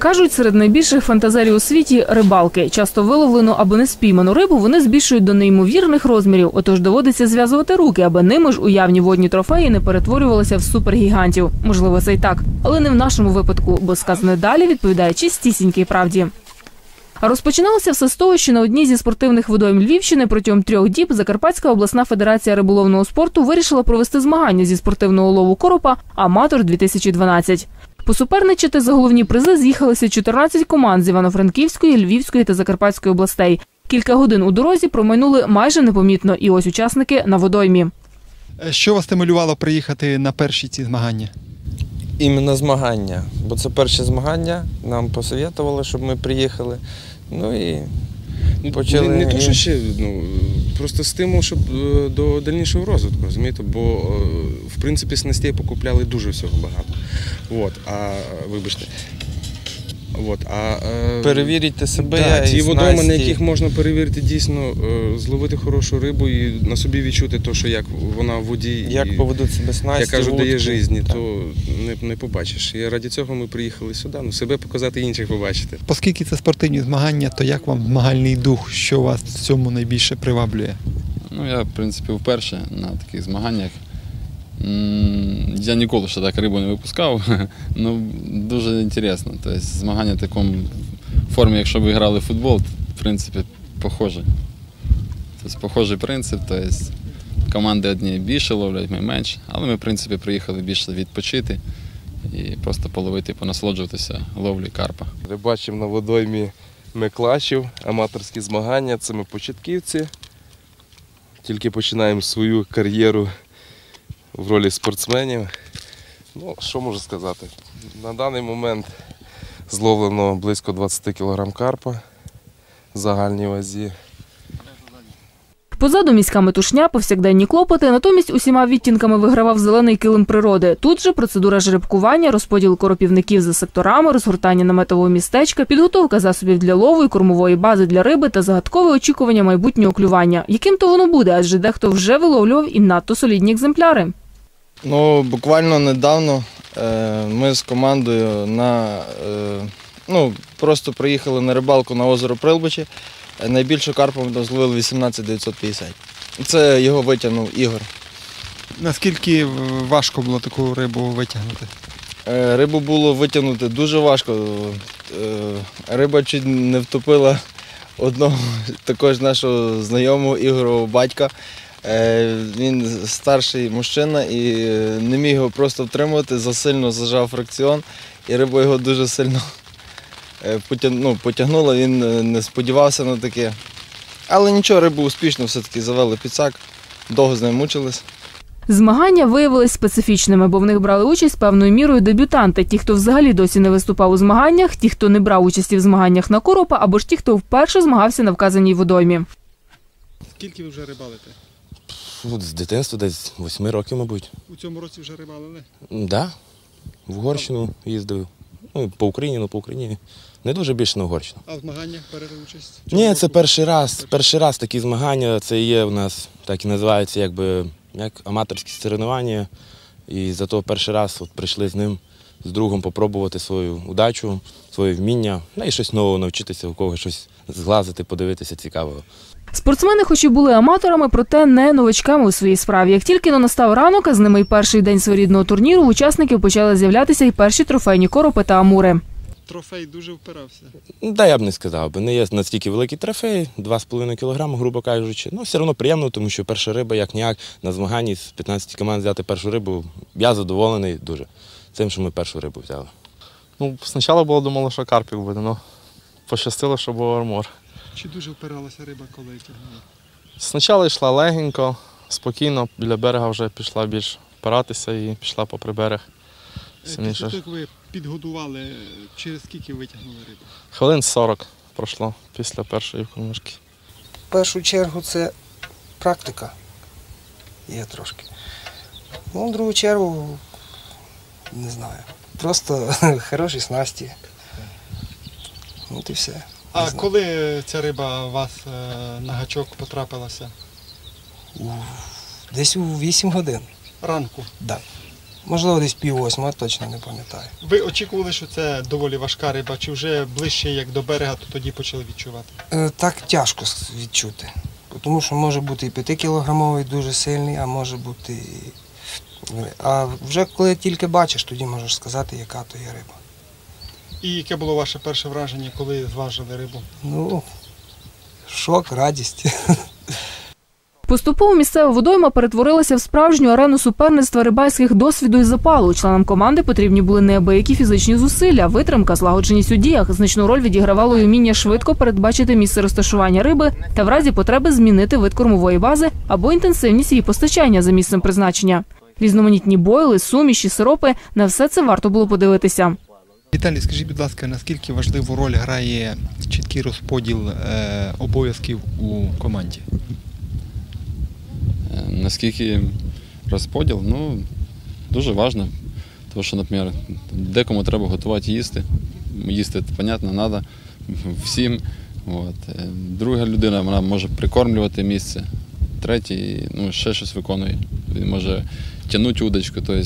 Кажуть, серед найбільших фантазерів у світі рибалки. Часто виловлену або не спійману рибу вони збільшують до неймовірних розмірів, отож доводиться зв'язувати руки, аби ними ж уявні водні трофеї не перетворювалися в супергігантів. Можливо, це й так, але не в нашому випадку, бо сказане далі відповідає чистісінькій правді. Розпочиналося все з того, що на одній зі спортивних водойм Львівщини протягом трьох діб Закарпатська обласна федерація риболовного спорту вирішила провести змагання зі спортивного лову коропа Аматор 2012 Посуперничати за головні призи з'їхалися 14 команд з Івано-Франківської, Львівської та Закарпатської областей. Кілька годин у дорозі промайнули майже непомітно, і ось учасники на водоймі. Е, Що вас стимулювало приїхати на перші ці змагання? Іменно змагання. Бо це перші змагання, нам посоветували, щоб ми приїхали. Ну і почали. Не, не то, що ще ну, просто стимул, щоб е, до дальнішого розвитку, розумієте? Бо е, в принципі снастей покупляли дуже всього багато. От, а вибачте. От, а, е, Перевірити себе. Да, і ті водойми, на яких можна перевірити дійсно, е, зловити хорошу рибу і на собі відчути те, що як вона в воді, Як і, поведуть себе снасті, як кажуть, дає житті, то не, не побачиш. І раді цього ми приїхали сюди, ну себе показати інших побачити. Оскільки це спортивні змагання, то як вам змагальний дух, що вас в цьому найбільше приваблює? Ну, я, в принципі, вперше на таких змаганнях. Я ніколи ще так рибу не випускав. ну, дуже інтересно. Тобто, змагання в такому формі, якщо ви грали в футбол, то, в принципі, похоже. Тобто, похожий принцип. Тобто, команди одні більше ловлять, ми менше. Але ми, в принципі, приїхали більше відпочити і просто половити, понасолоджуватися ловлі карпа. Бачимо на водоймі Меклашів, аматорські змагання. Це ми початківці. Тільки починаємо свою кар'єру в ролі спортсменів. Ну, що можу сказати? На даний момент зловлено близько 20 кг карпа в загальній вазі. Позаду міська метушня, повсякденні клопоти, натомість усіма відтінками вигравав зелений килим природи. Тут же процедура жеребкування, розподіл коропівників за секторами, розгортання наметового містечка, підготовка засобів для лову і кормової бази для риби та загадкове очікування майбутнього клювання. Яким то воно буде, адже дехто вже виловлював і надто солідні екземпляри. Ну, буквально недавно е, ми з командою на, е, ну, просто приїхали на рибалку на озеро Прилбичі. Е, Найбільшу карпу ми там зловили 18 950. Це його витягнув Ігор. Наскільки важко було таку рибу витягнути? Рибу було витягнути дуже важко. Риба чуть не втопила одного також нашого знайомого Ігорового батька. Е, Він старший мужчина і е, не міг його просто втримувати, засильно зажав фракціон, і риба його дуже сильно е, ну, потягнула, він не сподівався на таке. Але нічого, рибу успішно все-таки завели під сак, довго з ним мучились. Змагання виявились специфічними, бо в них брали участь певною мірою дебютанти. Ті, хто взагалі досі не виступав у змаганнях, ті, хто не брав участі в змаганнях на коропа, або ж ті, хто вперше змагався на вказаній водоймі. Скільки ви вже рибалите? Фу, З дитинства десь 8 років, мабуть. У цьому році вже рибалили? Так. Да. В Угорщину їздив. Ну, по Україні, ну по Україні. Не дуже більше на Угорщину. А в змаганнях берете участь? Ні, це перший раз. Перший раз такі змагання. Це є у нас, так і називається, якби як аматорські соревнування. І зато перший раз от прийшли з ним, з другом попробувати свою удачу, своє вміння, ну і щось нового навчитися, у когось щось зглазити, подивитися цікавого. Спортсмени, хоч і були аматорами, проте не новачками у своїй справі. Як тільки но настав ранок, а з ними й перший день своєрідного турніру, у учасників почали з'являтися й перші трофейні коропи та амури. Трофей дуже впирався. Ну, Да, я б не сказав би. Не є настільки великий трофей, 2,5 кг, грубо кажучи. Ну, все одно приємно, тому що перша риба, як ніяк, на змаганні з 15 команд взяти першу рибу. Я задоволений дуже тим, що ми першу рибу взяли. Ну, спочатку було думало, що карпік буде, але пощастило, що був армор. Чи дуже впиралася риба, коли тягнула? Спочатку йшла легенько, спокійно, біля берега вже пішла більш впиратися і пішла попри берег. Сильніше. Після того, як ви підгодували, через скільки витягнули рибу? Хвилин 40 пройшло після першої кормушки. В першу чергу це практика. Є трошки. Ну, в другу чергу, не знаю. Просто хороші снасті. От і все. А коли ця риба у вас е, на гачок потрапилася? Десь у 8 годин. Ранку. Да. Можливо, десь пів восьмого, точно не пам'ятаю. Ви очікували, що це доволі важка риба, чи вже ближче як до берега, то тоді почали відчувати? Е, Так тяжко відчути. Тому що може бути і 5-кілограмовий дуже сильний, а може бути і. А вже коли тільки бачиш, тоді можеш сказати, яка то є риба. І яке було ваше перше враження, коли зважили рибу? Ну, шок, радість. Поступово місцева водойма перетворилася в справжню арену суперництва рибальських досвіду і запалу. Членам команди потрібні були неабиякі фізичні зусилля, витримка, злагодженість у діях. Значну роль відігравало й уміння швидко передбачити місце розташування риби та в разі потреби змінити вид кормової бази або інтенсивність її постачання за місцем призначення. Різноманітні бойли, суміші, сиропи на все це варто було подивитися. Віталій, скажіть, будь ласка, наскільки важливу роль грає чіткий розподіл е, обов'язків у команді? Е, Наскільки розподіл, ну, дуже важливо. Тому що, наприклад, декому треба готувати їсти. Їсти, понятно, треба всім. От. Е, Друга людина вона може прикормлювати місце. Третій ну, ще щось виконує. Він може тягнути удочку. Тобто,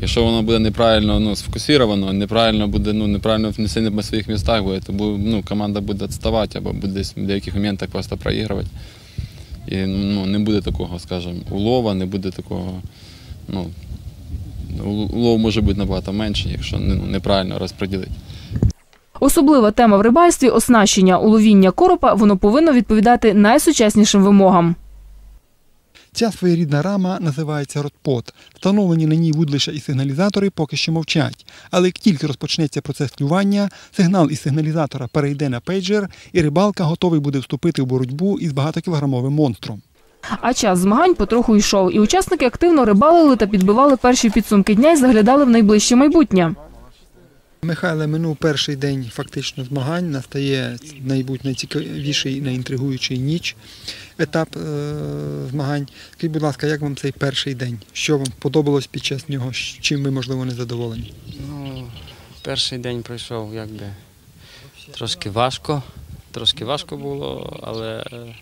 якщо воно буде неправильно ну, сфокусовано, неправильно буде, ну, неправильно не на своїх містах буде, то ну, команда буде відставати або буде десь в деяких моментах просто проігрувати. І ну, не буде такого, скажімо, улова, не буде такого. Ну, улов може бути набагато менше, якщо ну, неправильно розподілити. Особлива тема в рибальстві оснащення уловіння коропа. Воно повинно відповідати найсучаснішим вимогам. Ця своєрідна рама називається ротпот. Встановлені на ній вудлища і сигналізатори поки що мовчать. Але як тільки розпочнеться процес клювання, сигнал із сигналізатора перейде на пейджер, і рибалка готовий буде вступити в боротьбу із багатокілограмовим монстром. А час змагань потроху йшов, і учасники активно рибалили та підбивали перші підсумки дня і заглядали в найближче майбутнє. Михайле, минув перший день фактично змагань. Настає, мабуть, найцікавіший, найінтригуючий ніч етап е- змагань. Скажіть, будь ласка, як вам цей перший день? Що вам подобалось під час нього? Чим ви, можливо, не задоволені? Ну, перший день пройшов якби трошки важко. Трошки важко було, але е,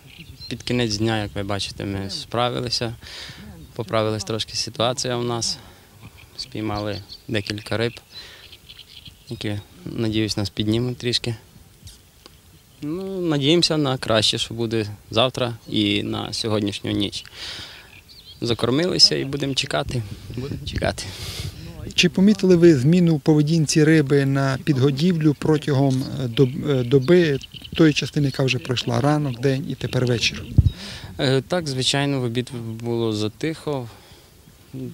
під кінець дня, як ви бачите, ми справилися. Поправилась трошки ситуація у нас. Спіймали декілька риб, які, надіюсь, нас піднімуть трішки. Ну, надіємося на краще, що буде завтра і на сьогоднішню ніч. Закормилися і будемо чекати. Будемо чекати. Чи помітили ви зміну в поведінці риби на підгодівлю протягом е, е, доби тої частини, яка вже пройшла ранок, день і тепер вечір? Е, Так, звичайно, в обід було затихо.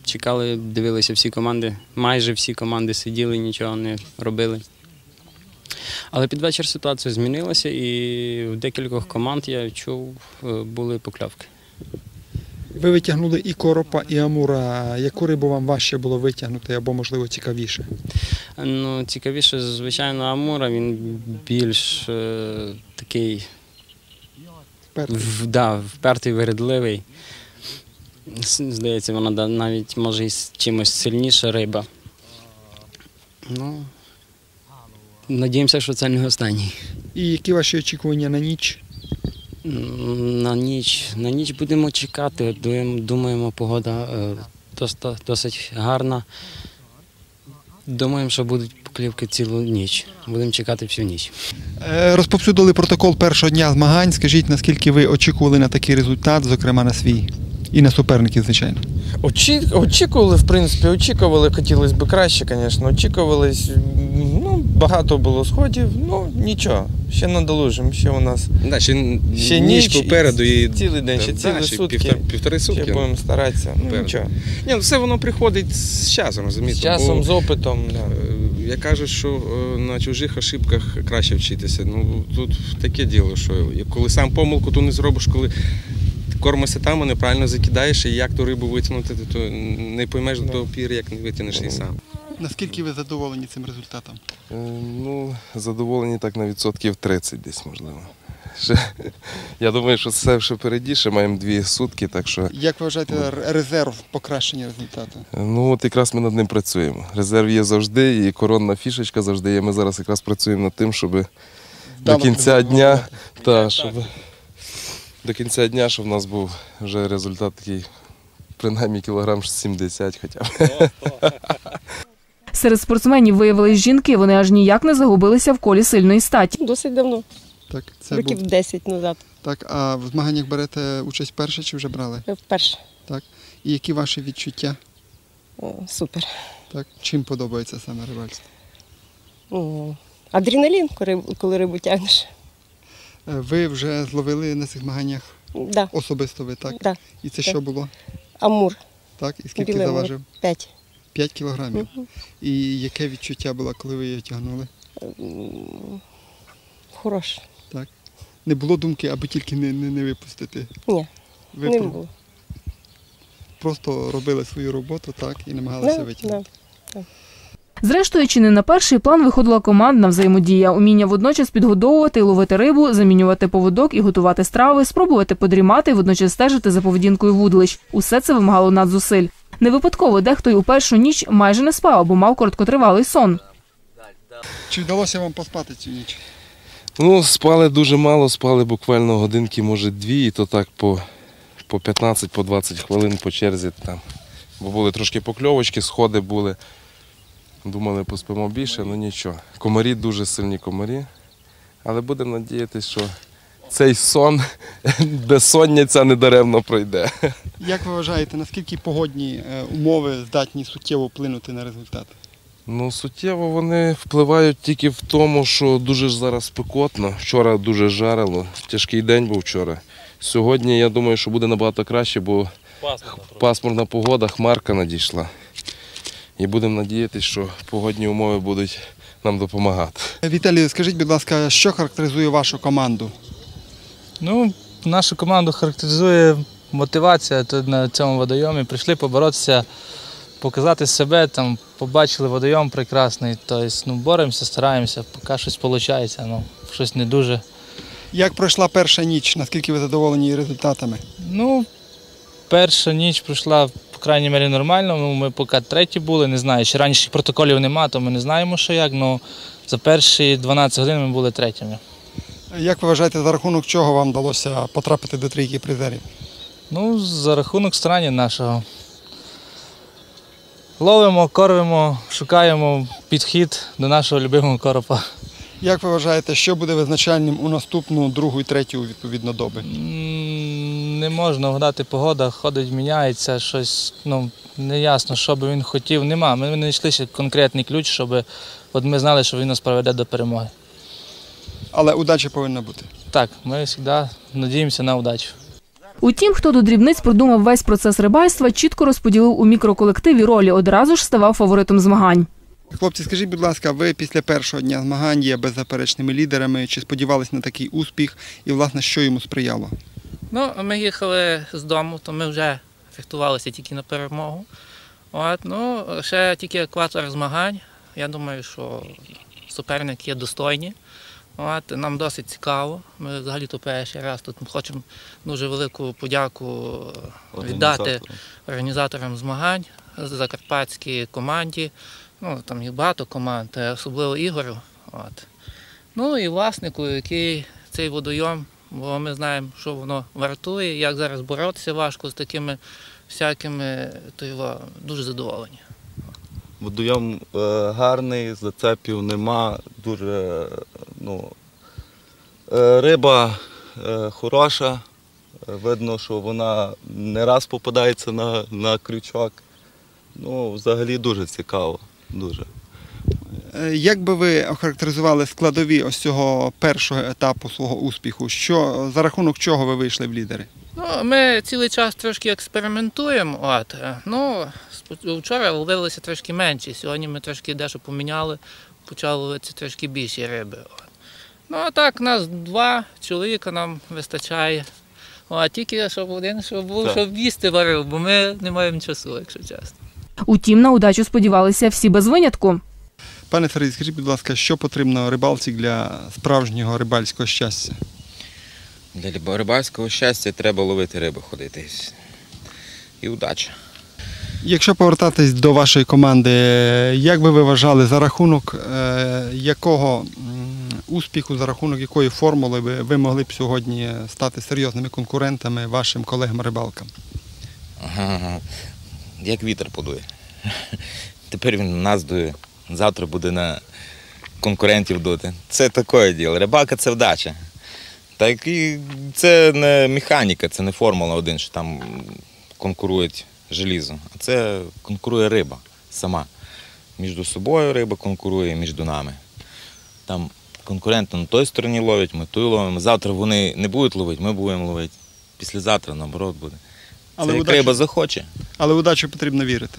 Чекали, дивилися всі команди. Майже всі команди сиділи, нічого не робили. Але під вечір ситуація змінилася, і в декількох команд я чув, е, були поклявки. Ви витягнули і коропа, і амура. Яку рибу вам важче було витягнути або, можливо, цікавіше? Ну, цікавіше, звичайно, Амура, він більш е, такий Впертий. в, да, впертий, виридливий. Здається, вона навіть може і чимось сильніша риба. Ну, надіємося, що це не останній. І які ваші очікування на ніч? На ніч, на ніч будемо чекати. Думаємо, погода е, досить, досить гарна. Думаємо, що будуть поклівки цілу ніч. Будемо чекати всю ніч. Е, Розповсюдили протокол першого дня змагань. Скажіть, наскільки ви очікували на такий результат, зокрема на свій? І на суперників, звичайно. Очі... Очікували, в принципі, очікували, хотілося б краще, звісно. Очікували, ну, багато було сходів, ну нічого, ще надолужимо, ще у нас Да, ще, ще ніч ніч, попереду і цілий день, ще Да, цілі ще сутки. півтора- півтори сутки. Ще будемо старатися. Ну, нічого. Ні, ну все воно приходить з часом, розумієте? З часом, Бо, з опитом. Да. е, Я кажу, що е, на чужих ошибках краще вчитися. Ну тут таке діло, що коли сам помилку то не зробиш, коли кормишся там, а неправильно закидаєш, і як ту рибу витягнути, то не поймеш до пір, як не витягнеш і сам. Наскільки ви задоволені цим результатом? Е, Ну, задоволені так на відсотків 30 десь, можливо. Ще, я думаю, що все ще впереді, ще маємо дві сутки, так що Як ви вважаєте резерв покращення результату? е, ну от якраз ми над ним працюємо. Резерв є завжди, і коронна фішечка завжди є. Ми зараз якраз працюємо над тим, щоб до кінця дня, та, щоб до кінця дня, щоб в нас був вже результат такий принаймні кілограм 70 хоча б. Серед спортсменів виявились жінки. Вони аж ніяк не загубилися в колі сильної статі. Досить давно, Так, це років був 10 назад. так. А в змаганнях берете участь вперше чи вже брали? Вперше. Так. І які ваші відчуття? О, Супер. Так, чим подобається саме рибальство? О, Адреналін, коли, коли рибу тягнеш. Ви вже зловили на цих змаганнях Да, особисто ви, так? да. І це Так. що було? Амур. Так? І скільки Білий заважив? 5. 5 кілограмів. І яке відчуття було, коли ви її тягнули? Хорош. Не було думки, аби тільки не, не, не випустити. Ні, Ви не про- було. просто робили свою роботу, так, і намагалися Да, витягнути. да. Зрештою, чи не на перший план виходила командна взаємодія, уміння водночас підгодовувати і ловити рибу, замінювати поводок і готувати страви, спробувати подрімати і водночас стежити за поведінкою вудлищ. Усе це вимагало надзусиль. Не випадково дехто й у першу ніч майже не спав або мав короткотривалий сон. Чи вдалося вам поспати цю ніч? Ну, спали дуже мало, спали буквально годинки, може, дві, і то так по, по 15-20 по 20 хвилин по черзі там. Бо були трошки покльовочки, сходи були. Думали, поспимо більше, ну нічого. Комарі дуже сильні комарі. Але будемо надіятися, що цей сон безсонниця недаремно пройде. Як ви вважаєте, наскільки погодні е, умови здатні суттєво вплинути на результат? Ну, суттєво вони впливають тільки в тому, що дуже зараз спекотно. Вчора дуже жарило, тяжкий день був вчора. Сьогодні я думаю, що буде набагато краще, бо пасмурна погода, хмарка надійшла. І будемо надіятися, що погодні умови будуть нам допомагати. Віталій, скажіть, будь ласка, що характеризує вашу команду? Ну, нашу команду характеризує мотивація тут на цьому водойомі. Прийшли поборотися, показати себе, там, побачили водойом прекрасний. Тобто, ну, боремося, стараємося, поки щось виходить, ну, щось не дуже. Як пройшла перша ніч? Наскільки ви задоволені її результатами? Ну, перша ніч пройшла, крайній мірі, нормально. Ну, ми поки треті були, не знаю, ще раніше протоколів нема, то ми не знаємо, що як, але за перші 12 годин ми були третіми. Як ви вважаєте, за рахунок чого вам вдалося потрапити до трійки призерів? Ну, за рахунок старання нашого. Ловимо, кормимо, шукаємо підхід до нашого любимого коропа. Як ви вважаєте, що буде визначальним у наступну другу і третю відповідно доби? Не можна вгадати погода, ходить, міняється, щось ну, неясно, що би він хотів. Нема. Ми не знайшли ще конкретний ключ, щоб от ми знали, що він нас проведе до перемоги. Але удача повинна бути. Так, ми завжди надіємося на удачу. Утім, хто до дрібниць продумав весь процес рибальства, чітко розподілив у мікроколективі ролі, одразу ж ставав фаворитом змагань. Хлопці, скажіть, будь ласка, ви після першого дня змагань є беззаперечними лідерами, чи сподівались на такий успіх і, власне, що йому сприяло? Ну, ми їхали з дому, то ми вже фехтувалися тільки на перемогу. От, ну, ще тільки екватор змагань. Я думаю, що суперники є достойні. От, нам досить цікаво. Ми взагалі то перший раз тут хочемо дуже велику подяку віддати організаторам змагань, закарпатській команді. Ну, там їх багато команд, е, особливо Ігорю. От. Ну і власнику, який цей водойом, бо ми знаємо, що воно вартує, як зараз боротися важко з такими всякими, то його дуже задоволені. Водойом е, гарний, зацепів нема, дуже ну, е, риба е, хороша. Видно, що вона не раз попадається на, на крючок. Ну, взагалі дуже цікаво. Дуже. Е, Як би ви охарактеризували складові ось цього першого етапу свого успіху? Що за рахунок чого ви вийшли в лідери? Ну, ми цілий час трошки експериментуємо. От. е, Ну, вчора ловилися трошки менші, сьогодні ми трошки дещо поміняли, почали ловитися трошки більші риби. От. Ну, а так, нас два чоловіка нам вистачає. О, тільки щоб один, щоб був, щоб їсти варив, бо ми не маємо часу, якщо чесно. Утім, на удачу сподівалися всі без винятку. Пане Сергій, скажіть, будь ласка, що потрібно рибалці для справжнього рибальського щастя? Для рибальського щастя треба ловити рибу, ходити. і. Удача. Якщо повертатись до вашої команди, як би ви вважали, за рахунок е, якого успіху, за рахунок якої формули ви, могли б сьогодні стати серйозними конкурентами вашим колегам рибалкам? Як вітер подує. Тепер він нас дує, завтра буде на конкурентів дути. Це таке діло. Рибалка це вдача. Так і це не механіка, це не Формула 1, що там конкурують желізо. А це конкурує риба сама. Між собою риба конкурує, між нами. Там конкуренти на той стороні ловлять, ми ту ловимо. Завтра вони не будуть ловити, ми будемо ловити. Післязавтра, наоборот, буде. Але це як удачі- риба захоче. Але удачу потрібно вірити.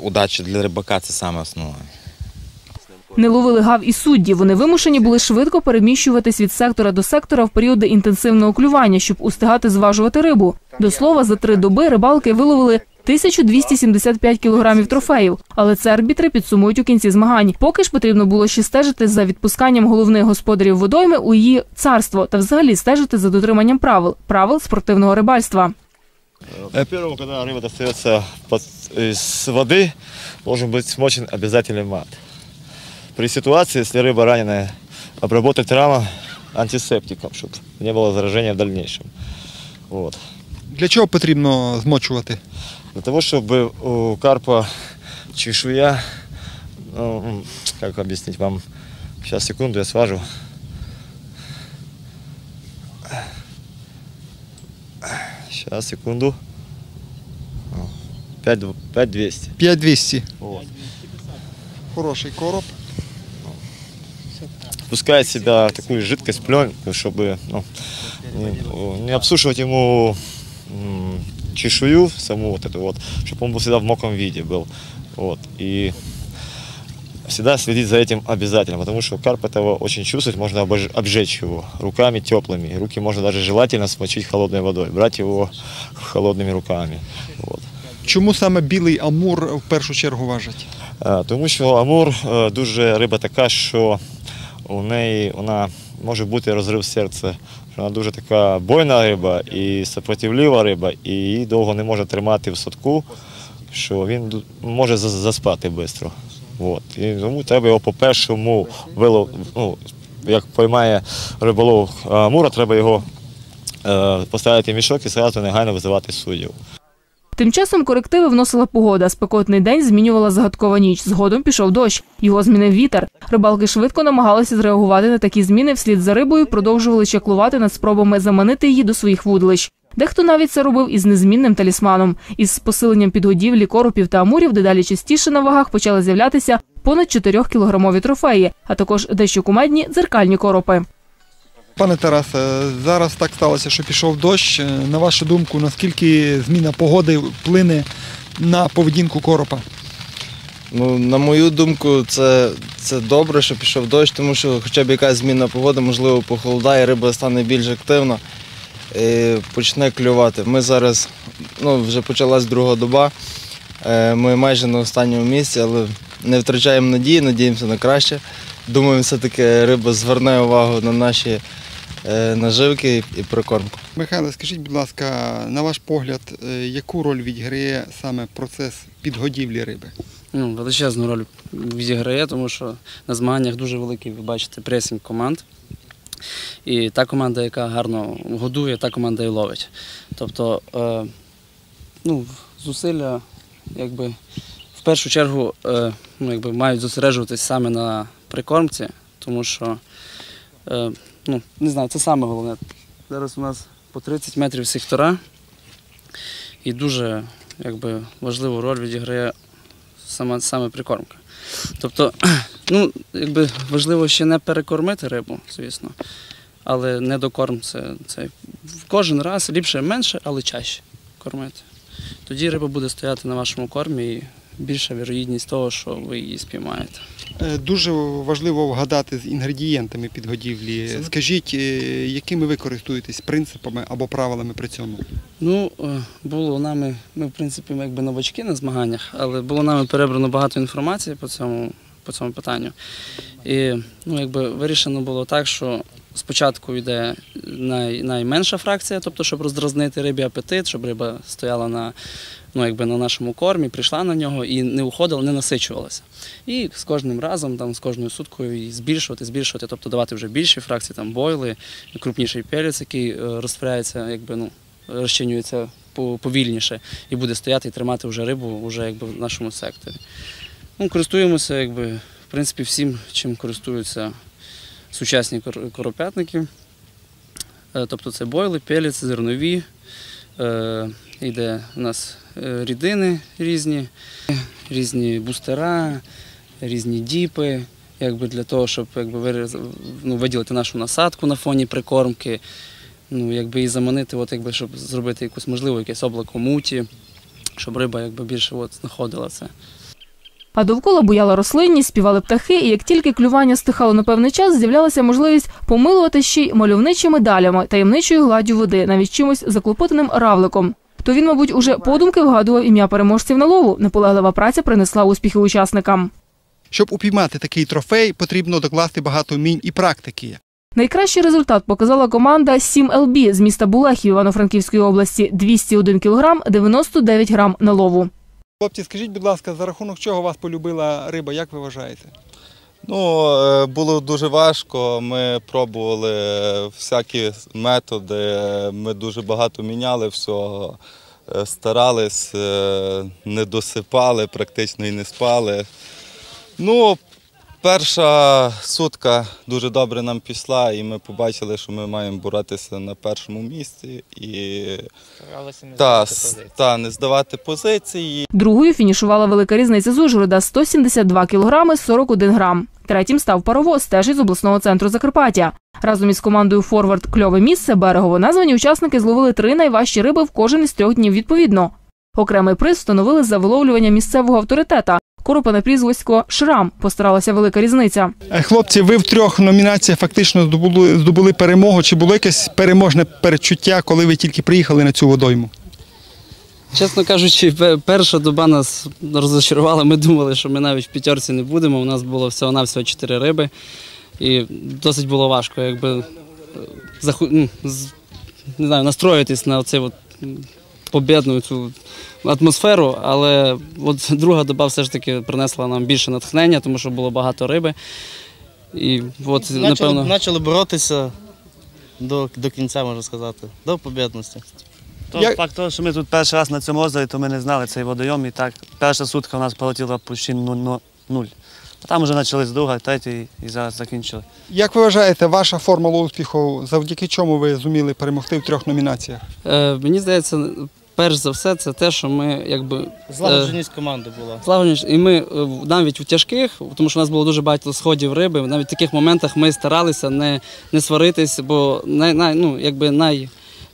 Удача для рибака це саме основне. Не ловили гав і судді. Вони вимушені були швидко переміщуватись від сектора до сектора в періоди інтенсивного клювання, щоб устигати зважувати рибу. До слова, за три доби рибалки виловили 1275 кілограмів трофеїв, але це арбітри підсумують у кінці змагань. Поки ж потрібно було ще стежити за відпусканням головних господарів водойми у її царство та взагалі стежити за дотриманням правил правил спортивного рибальства. Во-первых, когда рыба достается под- из воды, должен быть смочен обязательно мат. При ситуации, если рыба раненая, обработать рану антисептиком, чтобы не было заражения в дальнейшем. Вот. Для чого потрібно змочувати? Для того, чтобы у карпа чешуя, ну, м, как объяснить вам, сейчас секунду я сважу. Сейчас, секунду. 5200. 5200. Вот. Хороший короб. Пускает в себя такую жидкость, пленку, чтобы ну, не, не обсушивать ему м, чешую саму вот эту вот, чтобы он был всегда в мокром виде был. Вот. И всегда следить за этим обязательно, потому что карп этого очень чувствует, можно обож- обжечь его руками теплыми. И Руки можно даже желательно смочить холодной водой, брать его холодными руками. Вот. Чому саме білий амур в першу чергу важить? Е, Тому що амур е, дуже риба така, що у неї вона може бути розрив серця. Вона дуже така бойна риба і сопротивлива риба, і її довго не може тримати в садку, що він може заспати швидко. От. І тому треба його по першому вилов, ну, як поймає риболов амура, треба його е, поставити в мішок і одразу негайно визивати суддів. Тим часом корективи вносила погода. Спекотний день змінювала загадкова ніч. Згодом пішов дощ. Його змінив вітер. Рибалки швидко намагалися зреагувати на такі зміни. Вслід за рибою продовжували чаклувати над спробами заманити її до своїх вудлищ. Дехто навіть це робив із незмінним талісманом. Із посиленням підгодівлі, коропів та амурів дедалі частіше на вагах почали з'являтися понад 4-кілограмові трофеї, а також дещо кумедні дзеркальні коропи. Пане Тарасе, зараз так сталося, що пішов дощ. Е, На вашу думку, наскільки зміна погоди вплине на поведінку коропа? Ну, на мою думку, це, це добре, що пішов дощ, тому що хоча б якась зміна погоди, можливо, похолодає, риба стане більш активна і почне клювати. Ми зараз, ну, вже почалась друга доба, е, ми майже на останньому місці, але не втрачаємо надії, надіємося на краще. Думаю, все-таки риба зверне увагу на наші наживки і прикормку. Михайло, скажіть, будь ласка, на ваш погляд, е, яку роль відіграє саме процес підгодівлі риби? Ну, величезну роль відіграє, тому що на змаганнях дуже великий, ви бачите, пресінг команд. І та команда, яка гарно годує, та команда і ловить. Тобто, е, ну, зусилля, якби, в першу чергу, е, ну, якби, мають зосереджуватись саме на прикормці, тому що, е, ну, не знаю, це саме головне. Зараз у нас по 30 метрів сектора, і дуже якби, важливу роль відіграє саме, саме прикормка. Тобто, ну, якби важливо ще не перекормити рибу, звісно, але недокорм це, це кожен раз ліпше менше, але чаще кормити. Тоді риба буде стояти на вашому кормі і більша вірогідність того, що ви її спіймаєте. Е, Дуже важливо вгадати з інгредієнтами підгодівлі. Скажіть, е, якими ви користуєтесь принципами або правилами при цьому? Ну, е, було нами, ми в принципі якби новачки на змаганнях, але було нами перебрано багато інформації по цьому, по цьому питанню. І ну, якби вирішено було так, що спочатку йде най, найменша фракція, тобто, щоб роздразнити рибі апетит, щоб риба стояла на, ну, якби на нашому кормі, прийшла на нього і не уходила, не насичувалася. І з кожним разом, там, з кожною суткою її збільшувати, збільшувати, тобто давати вже більші фракції, там бойли, крупніший перець, який е, якби, ну, розчинюється повільніше і буде стояти і тримати вже рибу вже якби в нашому секторі. Ну, користуємося, якби, в принципі, всім, чим користуються сучасні коропятники. Е, Тобто це бойли, пелець, зернові, е, йде у нас е, рідини різні, різні бустера, різні діпи, якби для того, щоб якби, ну, виділити нашу насадку на фоні прикормки, ну, якби і заманити, от, якби, щоб зробити якусь можливо якесь облако муті, щоб риба якби, більше от, знаходила це. А довкола буяла рослинність, співали птахи, і як тільки клювання стихало на певний час, з'являлася можливість помилувати ще й мальовничими далями, таємничою гладдю води, навіть чимось заклопотаним равликом. То він, мабуть, уже подумки вгадував ім'я переможців на лову. Наполеглива праця принесла успіхи учасникам. Щоб упіймати такий трофей, потрібно докласти багато вмінь і практики. Найкращий результат показала команда 7LB з міста Булехів Івано-Франківської області 201 кг 99 грам на лову. Хлопці, скажіть, будь ласка, за рахунок чого вас полюбила риба, як ви вважаєте? Ну, е, було дуже важко. Ми пробували всякі методи, ми дуже багато міняли всього, Е, старались, е, не досипали, практично і не спали. Ну, перша сутка дуже добре нам пішла, і ми побачили, що ми маємо боротися на першому місці і Старалися не та, здавати та, не здавати позиції. Другою фінішувала велика різниця з Ужгорода 172 кг 41 грам. Третім став паровоз, теж із обласного центру Закарпаття. Разом із командою Форвард Кльове місце берегово названі учасники зловили три найважчі риби в кожен із трьох днів відповідно. Окремий приз встановили за виловлювання місцевого авторитета. Коропа на прізвисько Шрам постаралася велика різниця. Е, Хлопці, ви в трьох номінаціях фактично здобули, здобули перемогу. Чи було якесь переможне передчуття, коли ви тільки приїхали на цю водойму? Чесно кажучи, перша доба нас розчарувала. Ми думали, що ми навіть в п'ятерці не будемо. У нас було всього-навсього чотири риби. І досить було важко, якби е, заху- не знаю, настроїтись на оцей от м, побєдну цю атмосферу. Але от друга доба все ж таки принесла нам більше натхнення, тому що було багато риби. І от, Почали, напевно, почали боротися до, до кінця, можна сказати, до побєдності. То факт того, що ми тут перший раз на цьому озері, то ми не знали цей водойом. І так, перша сутка у нас полетіла почти ну- нуль. А там вже почались друга, третя і, зараз закінчили. Як ви вважаєте, ваша формула успіху, завдяки чому ви зуміли перемогти в трьох номінаціях? Е, мені здається, перш за все, це те, що ми якби. е, Злагодженість команди була. Злагодженість. І ми е, в- навіть у тяжких, тому що у нас було дуже багато сходів риби, навіть в таких моментах ми старалися не, не сваритись, бо най, най, ну, якби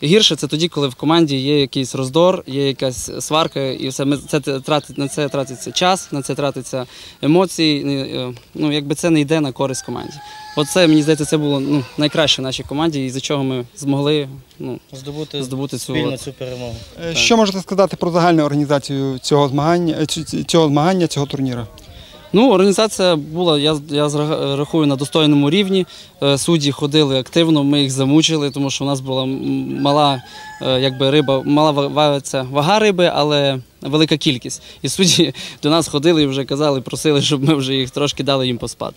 найгірше це тоді, коли в команді є якийсь роздор, є якась сварка, і все ми це тратить на це тратиться час, на це тратиться емоції. е, Ну, якби це не йде на користь команді. Оце мені здається, це було ну, найкраще в нашій команді, і за чого ми змогли ну, Здобути, здобути цю, спільно цю перемогу. Е, Що можете сказати про загальну організацію цього змагання, е, цього змагання, цього турніру? Ну, організація була, я, я рахую, на достойному рівні. Е, Судді ходили активно, ми їх замучили, тому що у нас була мала е, якби риба, мала ва- ва- вага риби, але велика кількість. І судді до нас ходили і вже казали, просили, щоб ми вже їх трошки дали їм поспати.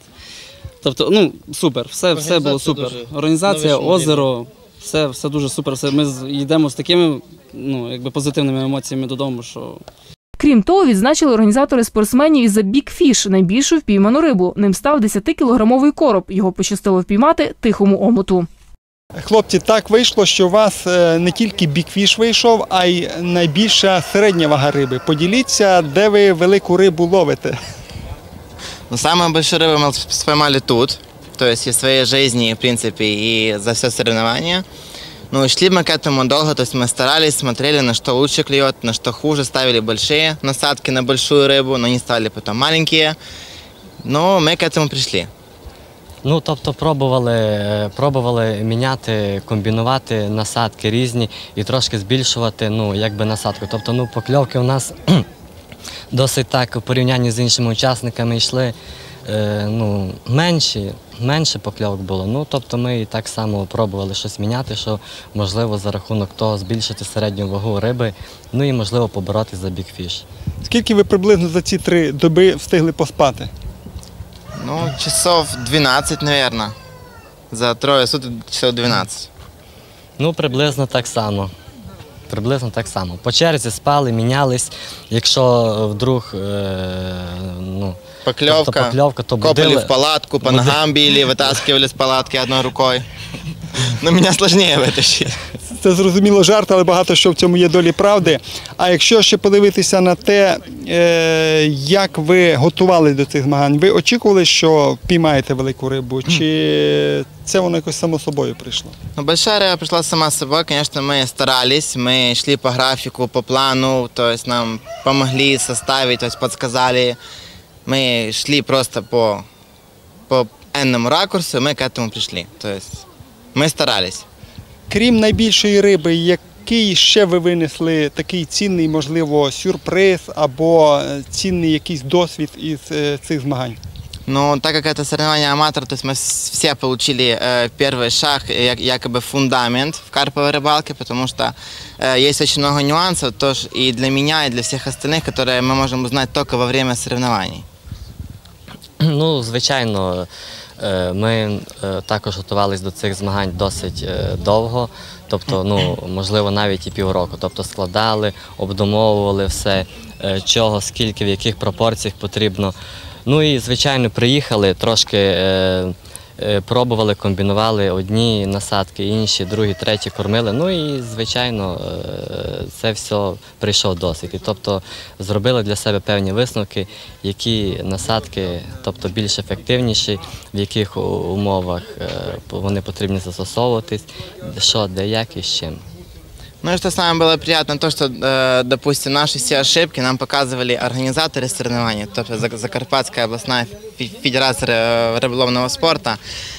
Тобто, ну, супер, все, все було супер. Організація, озеро, все, все дуже супер. Все. Ми йдемо з такими ну, якби позитивними емоціями додому, що Крім того, відзначили організатори спортсменів і за Big Fish – найбільшу впійману рибу. Ним став 10-кілограмовий короб. Його пощастило впіймати тихому омуту. Хлопці, так вийшло, що у вас е, не тільки бікфіш вийшов, а й найбільша середня вага риби. Поділіться, де ви велику рибу ловите. Ну, самую большую рыбу мы поймали тут, то есть из своей жизни, в принципе, и за все соревнования. Ну, шли мы к этому долго, то есть мы старались, смотрели, на что лучше клюет, на что хуже, ставили большие насадки на большую рыбу, но не ставили потом маленькие. Но мы к этому пришли. Ну, тобто пробували, е, пробували міняти, комбінувати насадки різні і трошки збільшувати ну, якби насадку. Тобто, ну, покльовки у нас досить так у порівнянні з іншими учасниками йшли е, ну, менші, менше покльовок було. Ну, тобто ми і так само пробували щось міняти, що можливо за рахунок того збільшити середню вагу риби, ну і можливо побороти за бікфіш. Скільки ви приблизно за ці три доби встигли поспати? Ну, часов 12, наверное. За трое суток часов 12. Ну, приблизно так само. приблизно так само. По черзі спали, мінялись. Якщо вдруг е, ну, Поклевка, тобто покльовка, то копали будили, в палатку, по буди- ногам били, вытаскивали с палатки одной рукой. Но меня сложнее вытащить. Це зрозуміло жарт, але багато що в цьому є долі правди. А якщо ще подивитися на те, е, як ви готували до цих змагань, ви очікували, що піймаєте велику рибу, чи це воно якось само собою прийшло? Ну, большая рыба пришла сама собой. Конечно, мы старались, мы шли по графику, по плану, то есть нам помогли составить, то есть подсказали. Мы шли просто по, по энному ракурсу, мы к этому пришли. То есть мы старались. Крім найбільшої риби, який ще ви винесли такий цінний, можливо, сюрприз або е, цінний якийсь досвід із е, цих змагань? Но так как это соревнование аматор, то есть мы с- все получили э, первый шаг, э, як- якобы фундамент в карповой рыбалке, потому что э, есть очень много нюансов тоже и для меня, и для всех остальных, которые мы можем узнать только во время соревнований. Ну, звичайно, е, ми е, також готувалися до цих змагань досить е, довго, тобто, ну, можливо, навіть і півроку. Тобто складали, обдумовували все, чого, скільки, в яких пропорціях потрібно. Ну і, звичайно, приїхали, трошки пробували, комбінували одні насадки, інші, другі, треті кормили. Ну і, звичайно, е, це все прийшов досвід. І, тобто зробили для себе певні висновки, які насадки тобто, більш ефективніші, в яких умовах е, вони потрібні застосовуватись, що, де, як і з чим. Ну и что самое было приятно, то, что, э, допустим, наши все ошибки нам показывали организаторы соревнований, то есть Зак- Закарпатская областная фе- федерация э, рыболовного спорта.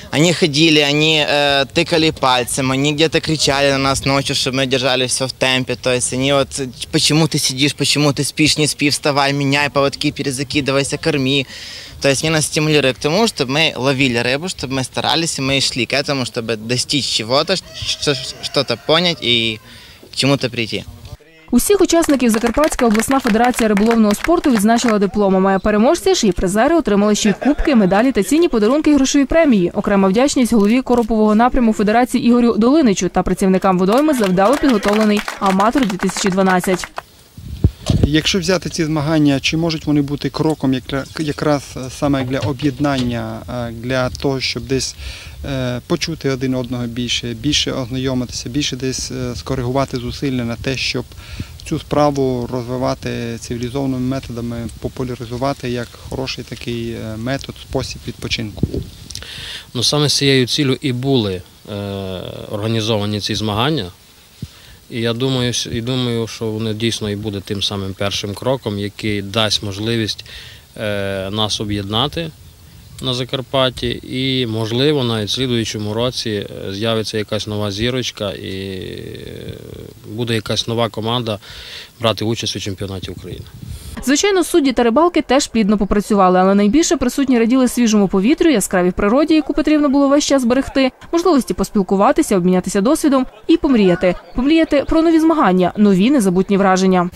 Они ходили, они э, тыкали пальцем, они где-то кричали на нас ночью, чтобы мы держали все в темпе. То есть они вот, э, почему ты сидишь, почему ты спишь, не спи, вставай, меняй поводки, перезакидывайся, корми. То есть они нас стимулируют к тому, чтобы мы ловили рыбу, чтобы мы старались, и мы шли к этому, чтобы достичь чего-то, ш- ш- что-то понять и к чему-то прийти. Усіх учасників Закарпатська обласна федерація риболовного спорту відзначила дипломами. А переможці ж і призери отримали ще й кубки, медалі та цінні подарунки і грошові премії. Окрема вдячність голові коропового напряму Федерації Ігорю Долиничу та працівникам водойми завдало підготовлений аматор 2012 Якщо взяти ці змагання, чи можуть вони бути кроком якраз е, саме для об'єднання, е, для того, щоб десь е, почути один одного більше, більше ознайомитися, більше десь скоригувати зусилля на те, щоб цю справу розвивати цивілізованими методами, популяризувати як хороший такий метод, спосіб відпочинку. Ну саме з цією ціллю і були організовані ці змагання. І я думаю, і думаю, що воно дійсно і буде тим самим першим кроком, який дасть можливість е, нас об'єднати на Закарпатті. І, можливо, навіть в слідуючому році е, з'явиться якась нова зірочка і е, буде якась нова команда брати участь у чемпіонаті України. Звичайно, судді та рибалки теж плідно попрацювали, але найбільше присутні раділи свіжому повітрю, яскравій природі, яку потрібно було весь час берегти, можливості поспілкуватися, обмінятися досвідом і помріяти. Помріяти про нові змагання, нові незабутні враження.